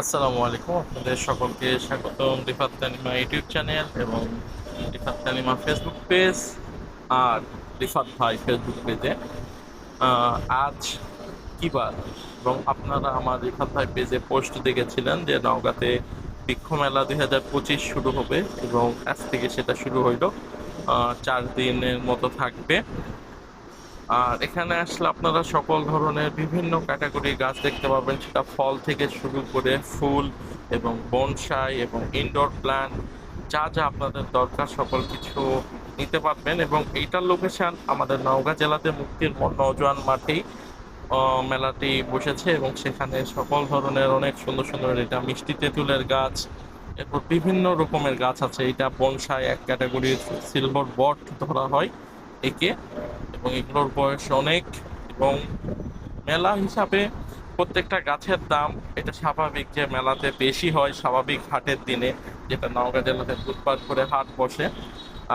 আসসালামু আলাইকুম। আপনাদের সকলকে স্বাগতম রিফাত তানিমা ইউটিউব চ্যানেল এবং রিফাত তানিমা ফেসবুক পেজ আর রিফাত ভাই ফেসবুক পেজে। আজ কি বার? এবং আপনারা আমার রিফাত ভাই পেজে পোস্ট দেখেছিলেন যে নওগাঁতে বৃক্ষ মেলা দুই হাজার পঁচিশ শুরু হবে এবং আজ থেকে সেটা শুরু হইল। চার দিনের মতো থাকবে। আর এখানে আসলে আপনারা সকল ধরনের বিভিন্ন ক্যাটাগরির গাছ দেখতে পাবেন। সেটা ফল থেকে শুরু করে ফুল এবং বনসাই এবং ইনডোর প্ল্যান্ট যা যা আপনাদের দরকার সকল কিছু নিতে পারবেন এবং এইটার লোকেশন আমাদের নওগাঁ জেলাতে মুক্তির নওজোয়ান মাঠেই মেলাটি বসেছে এবং সেখানে সকল ধরনের অনেক সুন্দর সুন্দর এটা মিষ্টি তেঁতুলের গাছ, এরপর বিভিন্ন রকমের গাছ আছে। এটা বনসাই এক ক্যাটাগরির সিলভার বট ধরা হয় একে। এবং এগুলোর বয়স অনেক এবং মেলা হিসাবে প্রত্যেকটা গাছের দাম এটা স্বাভাবিক যে মেলাতে বেশি হয় স্বাভাবিক হাটের দিনে, যেটা নওগাঁ জেলাতে ফুটপাত করে হাট বসে।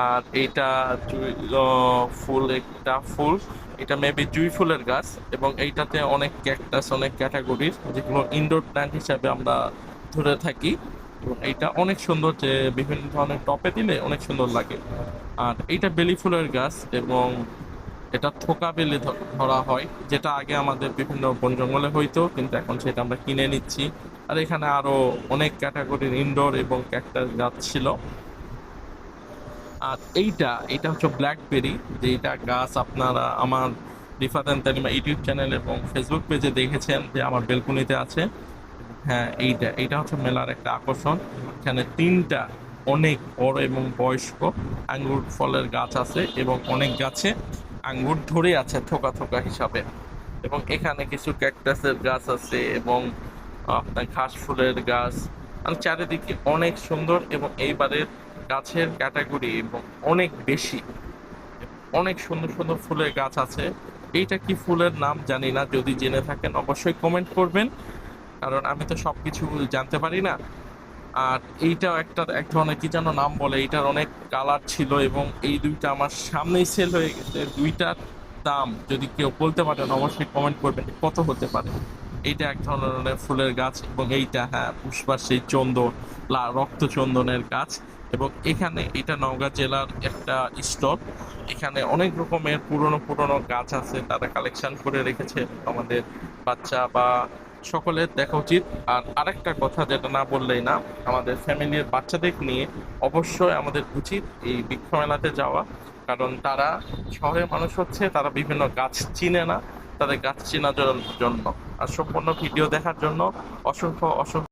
আর এইটা ফুল, একটা ফুল, এটা মেবি জুই ফুলের গাছ এবং এইটাতে অনেক ক্যাকটাস অনেক ক্যাটাগরির যেগুলো ইনডোর প্ল্যান্ট হিসাবে আমরা ধরে থাকি এইটা অনেক সুন্দর যে বিভিন্ন ধরনের টপে দিলে অনেক সুন্দর লাগে। আর এইটা বেলি ফুলের গাছ এবং এটা থোকা বেলে ধরা হয়, যেটা আগে আমাদের বিভিন্ন বন জঙ্গলে হইতো, কিন্তু এখন সেটা আমরা কিনে নিচ্ছি। আর এখানে আরও অনেক ক্যাটাগরির ইনডোর এবং ক্যাকটাস গাছ ছিল। আর এইটা এটা হচ্ছে ব্ল্যাকবেরি যে এটা গাছ আপনারা আমার Rifat and Talima YouTube channel এবং ফেসবুক পেজে দেখেছেন যে আমার বেলকুনিতে আছে। হ্যাঁ এইটা এইটা হচ্ছে মেলার একটা আকর্ষণ। এখানে তিনটা অনেক বড় এবং বয়স্ক আঙ্গুর ফলের গাছ আছে এবং অনেক গাছে আঙ্গুর ধরে আছে থোকা থোকা হিসাবে। এবং এখানে কিছু ক্যাকটাসের গাছ আছে এবং আপনার ঘাস ফুলের গাছ। চারিদিকে অনেক সুন্দর এবং এইবারের গাছের ক্যাটাগরি এবং অনেক বেশি। অনেক সুন্দর সুন্দর ফুলের গাছ আছে। এইটা কি ফুলের নাম জানি না, যদি জেনে থাকেন অবশ্যই কমেন্ট করবেন। কারণ আমি তো সবকিছু জানতে পারি না। আর এইটাও একটা এক ধরনের কি যেন নাম বলে, এইটার অনেক কালার ছিল এবং এই দুইটা আমার সামনেই সেল হয়ে গেছে। দুইটার দাম যদি কেউ বলতে পারেন অবশ্যই কমেন্ট করবেন কত হতে পারে। এইটা এক ধরনের ফুলের গাছ এবং এইটা হ্যাঁ পুষ্পার সেই চন্দন, লা- রক্ত চন্দনের গাছ এবং এখানে এটা নওগাঁ জেলার একটা স্টল এখানে অনেক রকমের পুরনো পুরনো গাছ আছে, তারা কালেকশন করে রেখেছে। আমাদের বাচ্চা বা সকলের দেখা উচিত। আর আরেকটা কথা যেটা না বললেই না, আমাদের ফ্যামিলির বাচ্চাদের নিয়ে অবশ্যই আমাদের উচিত এই বৃক্ষ মেলাতে যাওয়া। কারণ তারা শহরের মানুষ হচ্ছে, তারা বিভিন্ন গাছ চিনে না, তাদের গাছ চেনার জন্য। আর সম্পূর্ণ ভিডিও দেখার জন্য অসংখ্য অসংখ্য